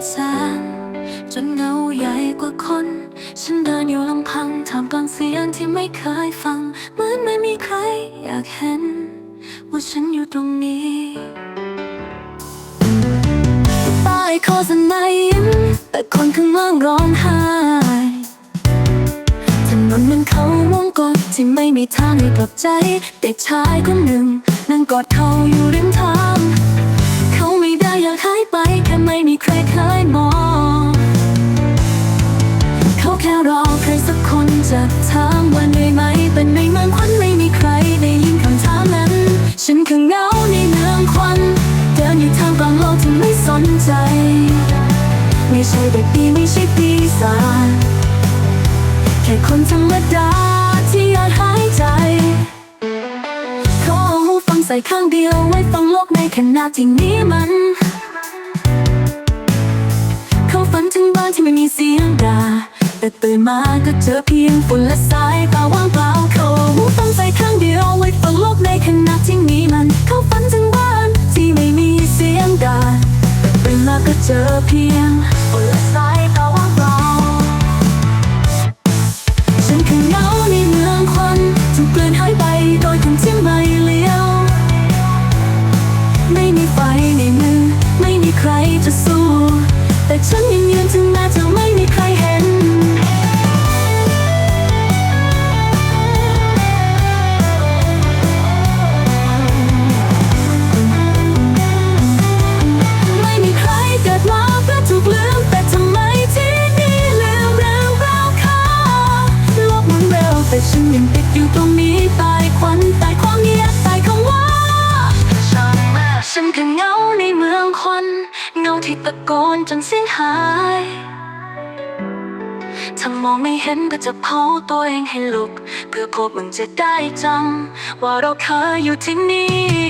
ดแสงจนเงาใหญ่กว่าคน ฉันเดินอยู่ลำพังท่ามกลางเสียงที่ไม่เคยฟัง เหมือนไม่มีใครอยากเห็น ว่าฉันอยู่ตรงนี้ป้ายโฆษณายิ้มแต่คนข้างล่างร้องไห้ถนนมันเขาวงกตที่ไม่มีทางให้กลับใจ เด็กชายคนหนึ่งนั่งกอดเขาอยู่ริม รอใครสักคนจะถามว่าเหนื่อยไหม เป็นในเมืองควันไม่มีใครได้ยินคำถามนั้น ฉันคือเงาในเมืองควันเดินอยู่ทามกลางโลกที่ไม่สนใจ ไม่ใช่เด็กดีไม่ใช่ปีศาจแค่คนธรรมดาที่อากหายใจเขาเอาหูฟังใส่ข้างเดียวไว้ฟังโลกในขณะที่นี้มันเขาฝันถึงบ้านที่ไม่มีเสียงด่า แต่ตื่นมาก็เจอเพียงฝุ่นและสายตาว่างเปล่าเขาเอาหูฟังใส่ข้างเดียวไว้ฟังโลกในขณะที่นี้มัน เขาฝันถึงบ้านที่ไม่มีเสียงด่าแต่ตื่นมาก็เจอเพียงฝุ่นและสายตาว่างเปล่าฉันคือเงาในเมืองควันถูกเกลื่อนหายไปโดยคนที่ไม่เลี้ยว ไม่มีไฟในมือ ไม่มีใครจะสู้ แต่ฉันยังยืนถึงแม้จะ ติดอยู่ตรงนี้ตายควันตายความเงียบตายคำว่าฉันฉันคือเงาในเมืองควันเงาที่ตะโกนจนเสียงหายถ้ามองไม่เห็นก็จะเผาตัวเองให้ลุก เพื่อพบมึงจะได้จำว่าเราเคยอยู่ที่นี่